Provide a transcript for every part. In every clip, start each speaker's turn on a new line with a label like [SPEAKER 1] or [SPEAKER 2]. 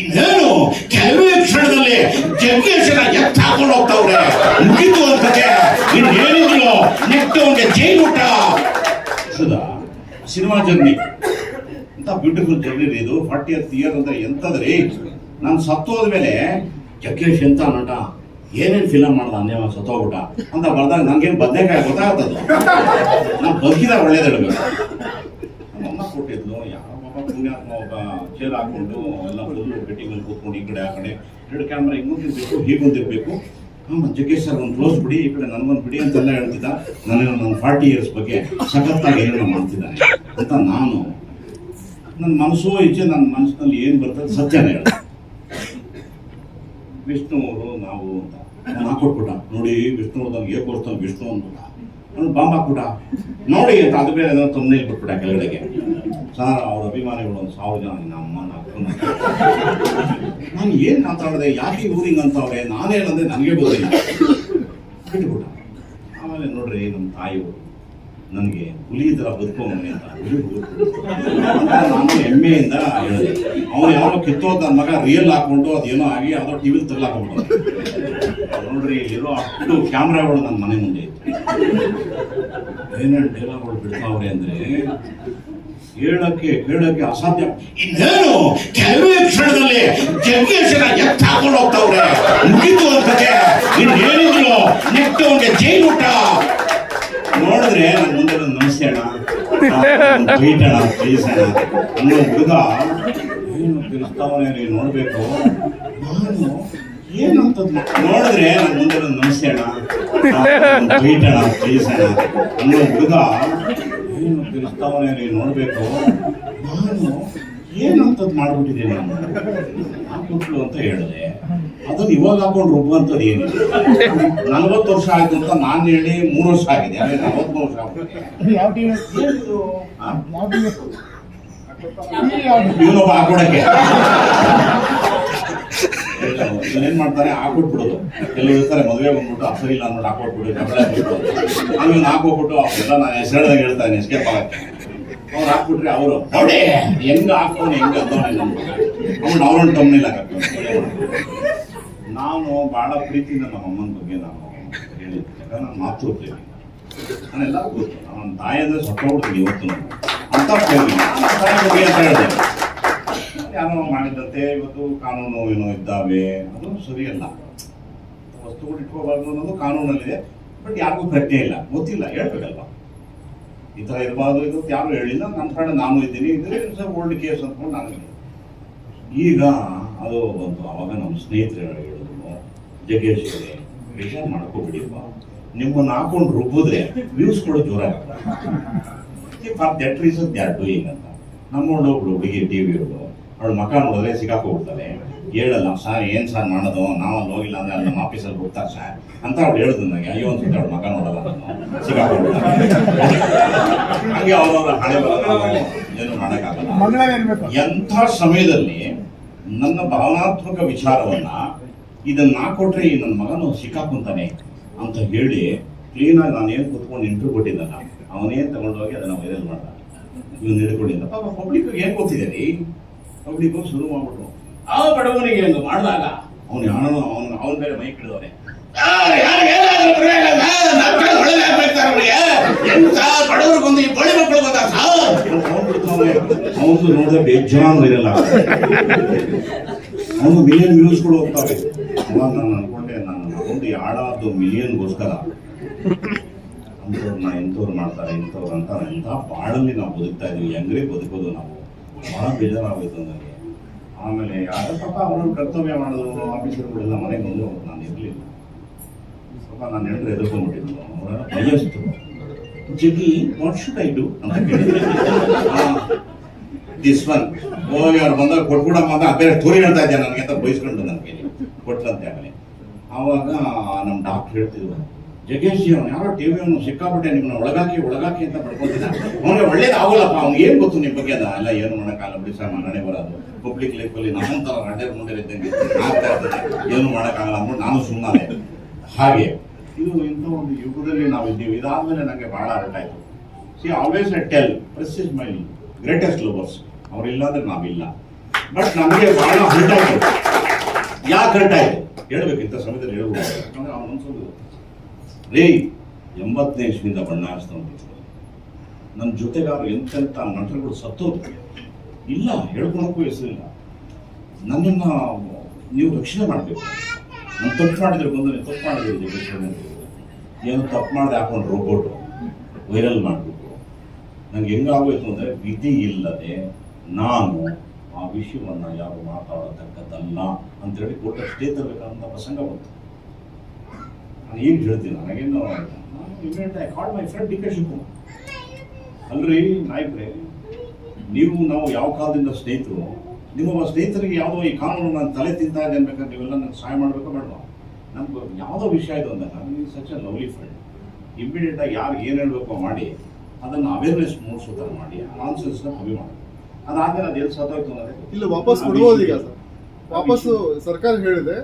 [SPEAKER 1] ಇನ್ನೇನು ಕೆಲವೇ ಕ್ಷಣದಲ್ಲಿ ಜಗ್ಗೇಶನ ಎತ್ತ ಹಾಕೊಂಡು ಹೋಗ್ತಾವ್ರೆ. ಮುಗಿತು ಅಂತ ಇನ್ನೇನಿದ್ರು ನೆಕ್ಸ್ಟ್ ಅವನಿಗೆ ಜೈಲು ಊಟ. Cinema journey. ಅಂತ ಬ್ಯೂಟಿಫುಲ್ ಜರ್ನಿ ಇದು. ಫಾರ್ಟಿ ಇಯರ್ ಅಂದ್ರೆ ಎಂತದ್ರಿ ನಾನು ಸತ್ತೋದ ಮೇಲೆ ಜಗ್ಗೇಶ್ ಎಂತ ನಟ? ಏನೇನು ಫಿಲಮ್ ಮಾಡ್ದ ಅನ್ಯವ ಸತ್ತೋಗ್ಬಿಟ್ಟ ಅಂತ ಬರ್ದಾಗ ನನ್ಗೇನು ಬದನೆಕಾಯಿ ಗೊತ್ತಾಗ್ತದ. ನಾನು ಬದುಕಿದ ಒಳ್ಳೇದು ಹೇಳ್ಬೇಕು. ನಮ್ಮಮ್ಮ ಕೊಟ್ಟಿದ್ಲು. ಯಾವ ಪುಣ್ಯಾತ್ಮ ಒಬ್ಬ? ಚೇರ್ ಹಾಕೊಂಡು ಎಲ್ಲ ಫುಲ್ ಬೆಟ್ಟಿಂಗಲ್ಲಿ ಕೂತ್ಕೊಂಡು ಈ ಕಡೆ ಆ ಕಡೆ. ಎರಡು ಕ್ಯಾಮ್ರಾ ಹಿಂಗ್ ಮುಂದಿರ್ಬೇಕು ಹೀಗೆ ಮುಂದಿರ್ಬೇಕು ಜಗ್ಗೇಶ್ ಸರ್ ಒಂದು ಕ್ಲೋಸ್ ಬಿಡಿ, ಈ ಕಡೆ ನನಗೊಂದು ಬಿಡಿ ಅಂತೆಲ್ಲ ಹೇಳ್ತಿದ್ದ. ನನಗೆ ನನ್ನ ಫಾರ್ಟಿ ಇಯರ್ಸ್ ಬಗ್ಗೆ ಸಖತ್ತಾಗಿ ಏನೋ ಮಾಡ್ತಿದ್ದಾನೆ ಅಂತ ನಾನು. ನನ್ನ ಮನಸ್ಸು ಇಚ್ಛೆ ನನ್ನ ಮನಸ್ಸಿನಲ್ಲಿ ಏನು ಬರ್ತದೆ ಸತ್ಯನೇ ಹೇಳ ವಿಷ್ಣು ಅವರು ನಾವು ಅಂತ. ನಾನು ಹಾಕೊಟ್ಬಿಟ್ಟ. ನೋಡಿ ವಿಷ್ಣು ಅವ್ರದ್ದು ಏಕ್ ಬರ್ತಾನೆ ವಿಷ್ಣು ಅವ್ನು ಬಾಂಬ್ ಕೂಡ ನೋಡಿ ಅಂತ ಅದು ಬೇರೆ ಏನೋ ತೊಂದರೆ ಬಿಟ್ಬಿಟ್ಟ ಕೆಳಗಡೆಗೆ. ಸರ್, ಅವ್ರ ಅಭಿಮಾನಿಗಳು ಒಂದು ಸಾವಿರ ಜನ ನಮ್ಮ ನಾನು ಏನು ಮಾತಾಡಿದೆ? ಯಾಕೆ ಊರಿಂಗ್ ಅಂತವ್ರೆ? ನಾನೇನಂದ್ರೆ ನನಗೆ ಗೊತ್ತಿಲ್ಲ. ಬಿಟ್ಬಿಟ್ಟ. ಆಮೇಲೆ ನೋಡ್ರಿ ನಮ್ಮ ತಾಯಿ ನನಗೆ ಹುಲಿ ಥರ ಬದುಕೋಮನೆ ಅಂತ ನಾನು ಹೆಮ್ಮೆಯಿಂದ ಹೇಳಿದೆ. ಅವನು ಕಿತ್ತೋ ಅಂತ ಮಗ ರಿಯಲ್ ಹಾಕೊಂಡು ಅದೇನೋ ಆಗಿ ಯಾವುದೋ ಟಿವಿಲಿ ತರ್ಲಾಕೊಂಡ್ಬಿಟ್ಟು ನೋಡ್ರಿ, ಇರೋ ಅಷ್ಟು ಕ್ಯಾಮ್ರಾಗಳು ನನ್ನ ಮನೆ ಮುಂದೆ ಏನೇನು ಡೈಲಾಗ್ಗಳು ಬಿಡ್ತಾವ್ರೆ ಅಂದ್ರೆ, ಹೇಳಕ್ಕೆ, ಕೇಳಕ್ಕೆ ಅಸಾಧ್ಯ. ಇನ್ನೇನು, ಕೆಲವೇ ಕ್ಷಣದಲ್ಲಿ ಜಗ್ಗೇಶನ ಎತ್ತ ಹಾಕೊಂಡು ಹೋಗ್ತಾವ್ರೆ. ಮುಗಿತು ಅಂತ ಇನ್ನೇನಿದ್ರು ಅವನಿಗೆ ಜೈಲು ಊಟ. ನೋಡಿದ್ರೆ ನನ್ನ ಮುಂದೆ ಒಂದು ನಮಸ್ತೆ ಅಣ್ಣ. ಬೈಟಣ ಬೈಸಣ ಅನ್ನೋ ಹುಡುಗ, ಏನು ತಿರ್ಸ್ತಾವನೆ ರೀ ನೋಡ್ಬೇಕು? ನಾನು ಏನಂತದ್ ನೋಡಿದ್ರೆ ನನ್ನ ಮುಂದೆ ಒಂದು ನಮಸ್ತೆ ಅಣ್ಣ. ಪ್ಲೀಸ್ ಅಣ್ಣ ಅನ್ನೋ ಹುಡುಗ ಏನು ನೋಡ್ಬೇಕು? ನಾನು ಏನಂತದ್ ಮಾಡ್ಬಿಟ್ಟಿದ್ದೀನಿ ನಾನು ಹಾಕ್ಬಿಟ್ಲು ಅಂತ ಹೇಳಿದೆ. ಅದನ್ನ ಇವಾಗ ಹಾಕೊಂಡು ರುಬ್ಬುವಂಥದ್ದು ಏನು ನಲ್ವತ್ತು ವರ್ಷ ಆಯ್ತು ಅಂತ ನಾನು ಹೇಳಿ ಮೂರು ವರ್ಷ ಆಗಿದೆ. ಅದೇ ನಲ್ವತ್ತು ವರ್ಷ ಆಗ್ಬಿಟ್ಟಿದೆ.
[SPEAKER 2] ಯಾವ ಟಿವಿ
[SPEAKER 1] ಏನಿದು? ಆ?
[SPEAKER 2] ಯಾವ ಟಿವಿ ಟಿವಿ ಯಾವ್ದು
[SPEAKER 1] ಇವನೊಬ್ಬ ಹಾಕೊಡಕ್ಕೆ. ಏನ್ ಮಾಡ್ತಾರೆ, ಹಾಕೊಟ್ಬಿಡೋದು. ಕೆಲವರು ಇರ್ತಾರೆ ಮದುವೆ ಬಂದ್ಬಿಟ್ಟು ಅಸರಿ ಇಲ್ಲ ಅಂದ್ಬಿಟ್ಟು ಹಾಕೊಟ್ಬಿಡು ಕಬಳೆ ಹಾಕ್ಬಿಟ್ಟು ಆಮೇಲೆ ಹಾಕೋಬಿಟ್ಟು ಎಲ್ಲ ನಾನು ಹೆಸರದಾಗ ಹೇಳ್ತಾನೆ ಎಸ್ಕೇಪ್ ಆಗಕ್ಕೆ. ಅವ್ರು ಹಾಕ್ಬಿಟ್ರೆ ಅವರು, ನೋಡಿ, ಹೆಂಗ ಹಾಕೊಂಡು ಹೆಂಗ ಅವ್ನು ಅವ್ರನ್ನ ಟಮ್ನಿಲ್ಲ ನಾನು ಬಹಳ ಪ್ರೀತಿಯಿಂದ ನಮ್ಮ ಅಮ್ಮನ ಬಗ್ಗೆ ನಾನು ಹೇಳಿದ್ದೆ. ಯಾಕಂದ್ರೆ ನಾನು ಮಾತೃ ನಾನೆಲ್ಲ ಗೊತ್ತು. ನನ್ನ ತಾಯಿ ಅಂದ್ರೆ ಸೊಟ್ಟೋಗ್ಬಿಡ್ತೀನಿ ಇವತ್ತು ನಾನು. ಅಂತ ನಾನು ತಾಯಿ ಅಂತ ಹೇಳಿದೆ. ಯಾರೋ ಮಾಡಿದಂತೆ ಇವತ್ತು ಕಾನೂನು ಏನೋ ಇದ್ದಾವೆ ಅದು ಸರಿಯಲ್ಲ. ವಸ್ತುಗಳು ಇಟ್ಕೋಬಾರ್ದು ಅನ್ನೋದು ಕಾನೂನಲ್ಲಿದೆ. ಬಟ್ ಯಾರಿಗೂ ಪ್ರಜ್ಞೆ ಇಲ್ಲ. ಗೊತ್ತಿಲ್ಲ. ಹೇಳ್ಬೇಕಲ್ವಾ? ಈ ಥರ ಇರಬಾರ್ದು ಇದು ಯಾರು ಹೇಳಿಲ್ಲ. ನನ್ನ ಕಡೆ ನಾನು ಇದ್ದೀನಿ. ಇದು ಓಲ್ಡ್ ಕೇಸ್ ಅಂದ್ಕೊಂಡು ನಾನು. ಈಗ ಅದು ಬಂತು ಅವಾಗ ನಮ್ಮ ಸ್ನೇಹಿತರು ಹೇಳಿದ್ರು. ಜಗ್ಗೇಶ್ ಅವರೇ ವಿಚಾರ ಮಾಡ್ಕೋಬಿಡಿಪ್ಪ ನಿಮ್ಮನ್ನ ಹಾಕೊಂಡು ರುಬ್ಬಿದ್ರೆ ವ್ಯೂಸ್ ಕೂಡ ಜೋರ ಫಾರ್ ದಟ್ ರೀಸನ್ ದೇ ಅಂತ. ನಮ್ಮ ಒಬ್ಳು ಹುಡುಗಿ ಟಿ ವಿ ಅವಳು ಮಕ ನೋಡಿದ್ರೆ ಸಿಕ್ಕಾಕೋಗ್ಬಿಡ್ತಾಳೆ ಹೇಳಲ್ಲ ಸರ್ ಏನ್ ಸರ್ ಮಾಡೋದು? ನಾವು ಅಲ್ಲಿ ಹೋಗಿಲ್ಲ ಅಂದ್ರೆ ಅಲ್ಲಿ ನಮ್ಮ ಆಫೀಸಲ್ಲಿ ಹೋಗ್ತಾರೆ ಸರ್. ಅಂತ ಅವ್ಳು ಹೇಳಿದ್ರು ನನಗೆ ಅಯ್ಯೋ ಅಂತ ಅವಳು ಮಕ್ಕ ನೋಡಲ್ಲ ನಾನು. ಸಿಕ್ಕಾಕೋಬಿಡ್ತಾರೆ ಹಂಗೆ ಅವ್ರವ್ರ ಹಣೆ ನಾವು ಏನು ಮಾಡೋಕ್ಕಾಗಲ್ಲ. ಎಂಥ ಸಮಯದಲ್ಲಿ ನನ್ನ ಭಾವನಾತ್ಮಕ ವಿಚಾರವನ್ನ ಇದನ್ನ ನಾ ಕೊಟ್ರೆ ಈ ನನ್ನ ಮಗನು ಸಿಕ್ಕಾಕೊಂತಾನೆ ಅಂತ ಹೇಳಿ ಕ್ಲೀನಾಗಿ ನಾನು ಏನು ಕೂತ್ಕೊಂಡು ಇಂಟರ್ವ್ಯೂ ಕೊಟ್ಟಿದ್ದಲ್ಲ ಅವನೇ ತಗೊಂಡೋಗಿ ಅದನ್ನ ವೈರಲ್ ಮಾಡ್ದ. ಇವನು ಹಿಡ್ಕೊಂಡಿದ್ದ. ಪಾಪ ಪಬ್ಲಿಕ್ ಏನ್ ಗೊತ್ತಿದೆ ರೀ? ಪಬ್ಲಿಕ್ ಶುರು ಮಾಡ್ಬಿಟ್ಟು ಆ ಬಡವನಿಗೆ ಹಂಗ ಮಾಡಿದಾಗ ಅವನು ಯಾರು ಅವನು ಅವನ ಮೇಲೆ ಮೈ ಹಿಡಿದವನೆ ಬಡವರಿಗೊಂದು ಈ ಬಳಿ ಮಕ್ಕಳು ಬಂದ ಅವನು ನೋಡಿದ್ರೆ ಬೇಜಾನ್ ಇರಲ್ಲ. ಅವನು ಮಿಲಿಯನ್ ವ್ಯೂಸ್ಗಳು ಹೋಗ್ತಾವೆ. ಅವಾಗ ನಾನು ಅನ್ಕೊಂಡೆ, ನಾನು ಒಂದು ಯಾಡಾದ್ದು ಮಿಲಿಯನ್ಗೋಸ್ಕರ ಅಂಥವ್ರು ನಾ ಇಂಥವ್ರು ಮಾಡ್ತಾರೆ, ಇಂಥವ್ರು ಅಂತ ಎಂಥ ಬಾಳಲ್ಲಿ ನಾವು ಬದುಕ್ತಾ ಇದೀವಿ. ಹೆಂಗ್ರೆ ಬದುಕೋದು ನಾವು? ಬಹಳ ಬೇಜಾರಾಗೋಯ್ತು ನನಗೆ. ಆಮೇಲೆ ಯಾರ ಪಾಪ ಅವ್ರನ್ನ ಕರ್ತವ್ಯ ಮಾಡಿದ್ರು ಆಫೀಸರ್ಗಳೆಲ್ಲ ಮನೆಗೆ ಬಂದು ನಾನು ಇರಲಿಲ್ಲ. ಸ್ವಲ್ಪ ನಾನು ಹೇಳಿದ್ರೆ ಎದುರ್ಕೊಂಡ್ಬಿಟ್ಟಿದ್ರು. ಅವರ ಬಯಸ್ತು Jaggi what should I do this one ಹೋಗಿ ಅವ್ರು ಬಂದಾಗ ಕೊಟ್ಬಿಡಮ್ಮ ಅಂತ ಬೇರೆ ತೋರಿ ಹೇಳ್ತಾ ಇದ್ದೆ ನನಗೆ ಅಂತ ಬಯಸ್ಕೊಂಡು ನನಗೆ ಕೊಟ್ಲಂತೆ ಆಮೇಲೆ. ಆವಾಗ ನಮ್ಮ ಡಾಕ್ಟ್ರ್ ಹೇಳ್ತಿದ್ರು. ಜಗ್ಗೇಶ್ ಜಿ ಅವ್ನು ಯಾರೋ ಟಿವಿ ಅವನು ಸಿಕ್ಕಾಪಟ್ಟೆ ನಿಮ್ಮನ್ನ ಒಳಗಾಕಿ ಒಳಗಾಕಿ ಅಂತ ಪಡ್ಕೊಂಡಿದ್ದ. ಅವನಿಗೆ ಒಳ್ಳೇದು ಆಗೋಲ್ಲಪ್ಪ, ಅವ್ನಿಗೆ ಏನು ಗೊತ್ತು ನಿಮ್ಮ ಬಗ್ಗೆ? ಅದ ಎಲ್ಲ ಏನು ಮಾಡೋಕ್ಕಾಗಲ್ಲ ಬಿಡಿ ಸರ್ ಮನೆ ಬರೋದು. ಪಬ್ಲಿಕ್ ಲೈಫಲ್ಲಿ ನಾನಂತರ ರಡ್ಡರ್ ಮುಂದೆ ಇದ್ದಂಗೆ ಏನು ಮಾಡೋಕ್ಕಾಗಲ್ಲ ಅಂದ್ಬಿಟ್ಟು ನಾನು ಸುಮ್ಮನೆ ಹಾಗೆ, ಇದು ಇಂಥ ಒಂದು ಯುಗದಲ್ಲಿ ನಾವು ಇದ್ದೀವಿ. ಇದಾದಮೇಲೆ ನನಗೆ ಭಾಳ ಅರ್ಟ್ ಆಯಿತು. See always I tell press is my greatest lovers ಅವರಿಲ್ಲ ಅಂದ್ರೆ ನಾವಿಲ್ಲ. ಬಟ್ ನಮಗೆ ಭಾಳ ಹರ್ಟ್ ಆಯ್ತು. ಯಾಕೆ ಹರ್ಟ್ ಆಯ್ತು? ಹೇಳ್ಬೇಕು ಇಂಥ ಸಮಯದಲ್ಲಿ ಹೇಳ್ಬೋದು. ಯಾಕಂದ್ರೆ ಅವ್ನು ಅನ್ಸೋದು ರೇ, ಎಂಬತ್ತನೇ ಇಸ್ವಿಯಿಂದ ಬಣ್ಣ ಹಚ್ತಂತಿದ್ರು ನನ್ನ ಜೊತೆಗಾರರು ಎಂತೆಂಥ ನಟರುಗಳು ಸತ್ತೋದ್ರು. ಇಲ್ಲ, ಹೇಳ್ಕೊಳಕ್ಕೂ ಹೆಸರಿಲ್ಲ ನನ್ನನ್ನು ನೀವು ರಕ್ಷಣೆ ಮಾಡಬೇಕು. ನಾನು ತಪ್ಪು ಮಾಡಿದ್ರೆ ಬಂದು ನೀವು ತಪ್ಪು ಮಾಡಿದ್ರು ರಕ್ಷಣೆ ಏನು ತಪ್ಪು ಮಾಡಿದೆ ಹಾಕೊಂಡು ರೋಬೋಟು ವೈರಲ್ ಮಾಡಿಬಿಟ್ಟು ನನಗೆ ಹೆಂಗಾಗೋಯ್ತು ಅಂದರೆ ವಿಧಿ ಇಲ್ಲದೆ ನಾನು ಆ ವಿಷಯವನ್ನು ಯಾರು ಮಾತಾಡತಕ್ಕದ್ದಲ್ಲ ಅಂತೇಳಿ ಕೊಟ್ಟಷ್ಟೇ ಸ್ಟೇ ಪ್ರಸಂಗ ಬಂತು. ನಾನು ಏನು ಹೇಳ್ತೀನಿ ನನಗೇನು I call my friend D K Shivakumar. ಅಲ್ರಿ ನಾಯಕ್ರೆ ನೀವು ನಾವು ಯಾವ ಕಾಲದಿಂದ ಸ್ನೇಹಿತರು ನಿಮ್ಮ ಸ್ನೇಹಿತರಿಗೆ ಯಾವುದೋ ಈ ಕಾನೂನು ನಾನು ತಲೆ ತಿಂತಾ ಇದೆ ಅನ್ಬೇಕಾದ್ರೆ ನೀವೆಲ್ಲ ನನಗೆ ಸಹಾಯ ಮಾಡಬೇಕು ಬೇಡವಾ? ನಮ್ಗೆ ಯಾವುದೋ ವಿಷಯ ಇದು ಅಂದಾಗ ನೀವು ಸಚ್ ಲವ್ಲಿ ಫ್ರೆಂಡ್ ಇಮಿಡಿಯೇಟ್ ಆಗಿ ಯಾರು ಏನು ಹೇಳಬೇಕು ಮಾಡಿ ಅದನ್ನು ಅವೇರ್ನೆಸ್ ಮೂಡಿಸೋ ಥರ ಮಾಡಿ ನಾನ್ಸೆನ್ಸ್ನ ಕಮ್ಮಿ ಮಾಡಿ. ಅದಾದ್ಮೇಲೆ ಅದು ಎಲ್ಲಿ ಸತ್ತೋಯ್ತು ಅಂದರೆ
[SPEAKER 3] ಇಲ್ಲ ವಾಪಸ್ ಕೊಡ್ಬೋದು ಈಗ ಸರ್ ವಾಪಸ್ ಸರ್ಕಾರ ಹೇಳಿದೆ?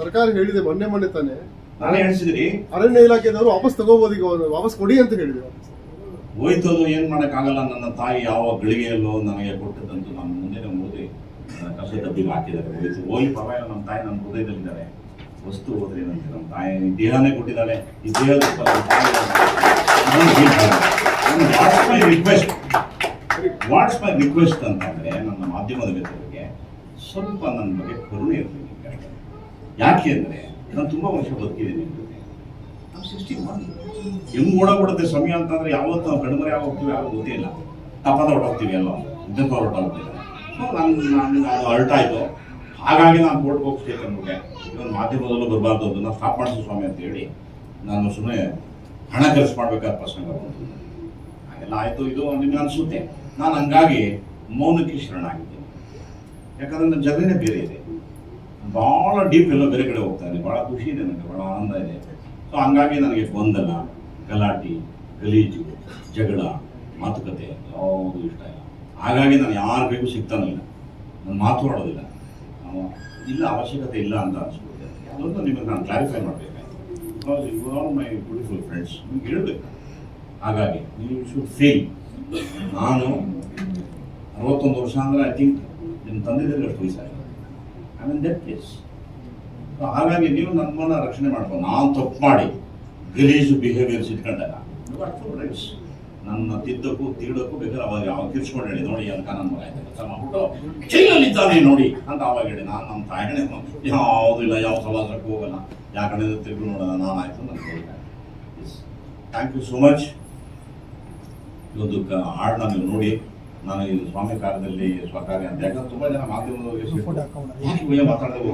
[SPEAKER 3] ಸರ್ಕಾರ ಹೇಳಿದೆ ಮೊನ್ನೆ ಮೊನ್ನೆ ತಾನೆ. ಅರಣ್ಯ ಇಲಾಖೆದವರು ವಾಪಸ್ ತಗೋಬಹುದು ಈಗ ಅವ್ರು. ವಾಪಸ್ ಕೊಡಿ ಅಂತ ಹೇಳಿದ್ರು.
[SPEAKER 1] ಹೋಯ್ತು ಅದು ಏನು ಮಾಡೋಕ್ಕಾಗಲ್ಲ ನನ್ನ ತಾಯಿ ಯಾವ ಗಳಿಗೆಯಲ್ಲೋ ನನಗೆ ಕೊಟ್ಟದಂತೂ ನಾನು ಮುಂದೆ ಓದಿ ನನ್ನ ಕಸ ಡಬ್ಬಿಗೆ ಹಾಕಿದ್ದಾರೆ. ಹೋಯ್ತು ಹೋಗಿ ಪರವಾಗಿಲ್ಲ ನಮ್ಮ ತಾಯಿ ನನ್ನ ಹೃದಯದಲ್ಲಿದ್ದಾರೆ. ವಸ್ತು ಹೋದ್ರೆ ಏನಂತೆ ನಮ್ಮ ತಾಯಿ ದೇಹನೇ ಕೊಟ್ಟಿದ್ದಾಳೆ ಈ ದೇಹದ what's my request. What's my request ಅಂತಂದ್ರೆ ನನ್ನ ಮಾಧ್ಯಮದ ಮಿತ್ರರಿಗೆ ಸ್ವಲ್ಪ ನನ್ನ ಬಗ್ಗೆ ಕರುಣೆ ಇರಲಿ ಯಾಕೆ ಅಂದರೆ ನಾನು ತುಂಬ ವರ್ಷ ಬದುಕಿದ್ದೀನಿ ನಿಮ್ಮ ಜೊತೆ ಮಾಡಿ ಹೆಂಗೆ ಓಡಾಗ್ಬಿಡುತ್ತೆ ಸಮಯ ಅಂತಂದ್ರೆ ಯಾವತ್ತು ನಾವು ಕಡಿಮೆ ಹೋಗ್ತೀವಿ ಯಾವಾಗ ಗೊತ್ತೇ ಇಲ್ಲ. ತಪ್ಪದ ಹೊರಟೋಗ್ತೀವಿ ಎಲ್ಲ ಇದ್ದಕ್ಕೆ ಹೊರಟೋಗ್ತೀವಿ ನಾನು ನಾನು ಅದು ಅರ್ಟ್ ಆಯಿತು ಹಾಗಾಗಿ ನಾನು ಕೋರ್ಟ್ಗೆ ಹೋಗಿ ಸ್ಟೇ ತಂದ್ಬಿಟ್ಟೆ ಇವನು ಮಾಧ್ಯಮದಲ್ಲೂ ಬರಬಾರ್ದು ಅದನ್ನು ಸ್ಟಾಪ್ ಮಾಡಿಸು ಸ್ವಾಮಿ ಅಂತ ಹೇಳಿ ನಾನು ಸುಮ್ಮನೆ ಹಣ ಖರ್ಚು ಮಾಡಬೇಕಾದ ಪ್ರಸಂಗ ಬಂತು. ಹಾಗೆಲ್ಲ ಆಯಿತು ಇದು ನಿಮ್ಗೆ ಅನಿಸುತ್ತೆ. ನಾನು ಹಂಗಾಗಿ ಮೌನಕ್ಕೆ ಶರಣಾಗಿದ್ದೀನಿ. ಯಾಕಂದ್ರೆ ನನ್ನ ಜಗನೇ ಬೇರೆ ಇದೆ. ಭಾಳ ಡೀಪ್ ಎಲ್ಲ ಬೇರೆ ಕಡೆ ಹೋಗ್ತಾ ಇದೆ. ಭಾಳ ಖುಷಿ ಇದೆ ನನಗೆ, ಭಾಳ ಆನಂದ ಇದೆ. ಸೊ ಹಂಗಾಗಿ ನನಗೆ ಗೊಂದಲ, ಗಲಾಟೆ, ಗಲೀಜು, ಜಗಳ, ಮಾತುಕತೆ ಯಾವುದು ಇಷ್ಟ ಇಲ್ಲ. ಹಾಗಾಗಿ ನಾನು ಯಾರು ಬೇಕು ಸಿಗ್ತಾನಿಲ್ಲ ನಾನು ಮಾತಾಡೋದಿಲ್ಲ. ಆಡೋದಿಲ್ಲ ಇಲ್ಲ, ಅವಶ್ಯಕತೆ ಇಲ್ಲ ಅಂತ ಅನ್ಸ್ಬಿಡುತ್ತೆ. ಅದೊಂದು ನಿಮಗೆ ನಾನು clarify ಮಾಡಬೇಕಾಯ್ತು. Because you are my beautiful friends ನಿಮ್ಗೆ ಹೇಳಬೇಕು. ಹಾಗಾಗಿ ನೀವು ಶುಡ್ ಫೀಲ್ ನಾನು ಅರವತ್ತೊಂದು ವರ್ಷ ಅಂದರೆ ಐ ಥಿಂಕ್ ನಿಮ್ಮ ತಂದಿದ್ದೇನೆ ಅಷ್ಟು ವಯಸ್ಸಾಗಿದೆ ಮೀನ್ ದಟ್ ಪ್ಲೇಸ್ ಸೊ ಹಾಗಾಗಿ ನೀವು ನಮ್ಮನ್ನ ರಕ್ಷಣೆ ಮಾಡ್ಕೊಂಡು ನಾನು ತಪ್ಪು ಮಾಡಿ. ಗಲೀಜು ಬಿಹೇವಿಯರ್ಸ್ ಇಟ್ಕೊಂಡಾಗ ರೈಟ್ಸ್ ನನ್ನ ತಿದ್ದಕ್ಕೂ ತೀಡಕ್ಕೂ ಬೇಕಾದ್ರೆ ಅವಾಗ ಅವಾಗ ಕಿರ್ಸ್ಕೊಂಡು ನೋಡಿ ಅಂತ ನನ್ನ ಮಗ ಕೆಲಸ ಮಾಡ್ಬಿಟ್ಟು ಜೈಲಲ್ಲಿದ್ದಾನೆ ನೋಡಿ ಅಂತ ಅವಾಗ ಹೇಳಿ. ನಾನು ನಮ್ಮ ತಾಯಿಗಣೆ ಯಾವುದು ಇಲ್ಲ, ಯಾವ ಸವಾಸಕ್ಕೂ ಹೋಗಲ್ಲ. ಯಾಕಂದ್ರೆ ತಿರುಗಿ ನೋಡೋಣ ನಾನು ಆಯಿತು ನನ್ನ ಥ್ಯಾಂಕ್ ಯು ಸೋ ಮಚ್ ಕ ಹಾಡನ್ನ ನೀವು ನೋಡಿ. ನಾನು ಈ ಸ್ವಾಮಿ ಕಾಲದಲ್ಲಿ ಸ್ವಕಾರ್ಯ ಅಂತ ಯಾಕಂದ್ರೆ ತುಂಬಾ ಜನ ಮಾಧ್ಯಮದವರಿಗೆ ಯಾಕೆ ಮಾತಾಡದೆ